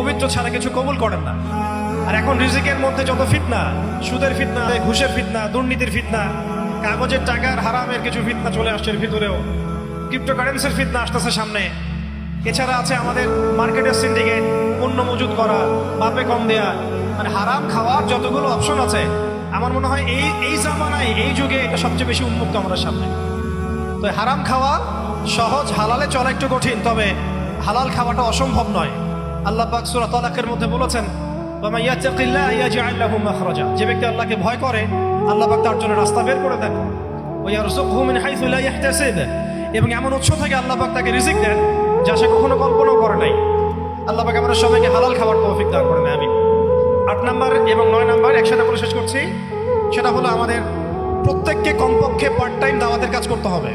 পবিত্র ছাড়া কিছু কবুল করেন না। আর এখন রিজিকের মধ্যে যত ফিতনা, সুদের ফিতনা, ঘুষের ফিতনা, দুর্নীতির ফিতনা, কাগজের টাকার হারামের কিছু ফিতনা চলে আসছে ভিতরেও। ক্রিপ্টোকারেন্সির ফিতনা আসতেছে সামনে। এছাড়া আছে আমাদের মার্কেটের সিন্ডিকেট পণ্য মজুত করা, বাপে কম দেয়া। মানে হারাম খাওয়ার যতগুলো অপশন আছে, আমার মনে হয় এই এই জামানায়, এই যুগে এটা সবচেয়ে বেশি উন্মুক্ত আমাদের সামনে। তো হারাম খাওয়া সহজ, হালালে চলা একটু কঠিন, তবে হালাল খাওয়াটা অসম্ভব নয়। আল্লাহ পাক সূরা তালাকের মধ্যে বলেছেন যে ব্যক্তি আল্লাহকে ভয় করে, আল্লাহ পাক তার জন্য রাস্তা বের করে দেন। এবং এমন উৎস থেকে আল্লাহ পাক তাকে রিজিক দেন, যা সে কখনো কল্পনাও করে নাই। আল্লাহ পাক আমাদের সবাইকে হালাল খাবার তৌফিক দান করেন আমি আট নাম্বার এবং নয় নাম্বার একসাথে বলে শেষ করছি, সেটা হলো আমাদের প্রত্যেককে কমপক্ষে পার্ট টাইম দাওয়াতের কাজ করতে হবে।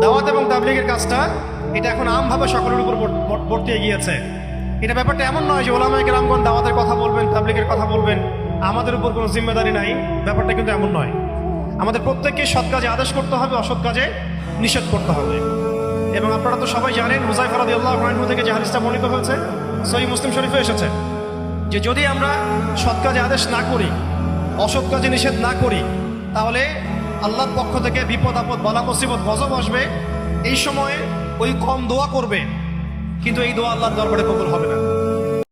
দাওয়াত এবং তাবলিগের কাজটা, এটা এখন আমভাবে সকলের উপর বর- বর- বর্তিয়ে গিয়েছে এটা ব্যাপারটা এমন নয় যে ওলামায় গ্রামগণ দাওয়াতের কথা বলবেন, তাবলিগের কথা বলবেন। আমাদের উপর কোনো জিম্মেদারি নাই, ব্যাপারটা কিন্তু এমন নয়। আমাদের প্রত্যেককে সৎ কাজে আদেশ করতে হবে, অসৎ কাজে নিষেধ করতে হবে। এবং আপনারা তো সবাই জানেন মুজাইফ রাদি আল্লাহ থেকে যে হাদিসটা বর্ণিত হয়েছে সহি মুসলিম শরীফে এসেছে, যে যদি আমরা সৎ কাজে আদেশ না করি, অসৎ কাজে নিষেধ না করি, তাহলে আল্লাহর পক্ষ থেকে বিপদ আপদ, বলা মুসিবত, গজব আসবে। এই সময়ে ওই কম দোয়া করবে। কিন্তু এই দোয়া আল্লাহর দরবারে কবুল হবে না।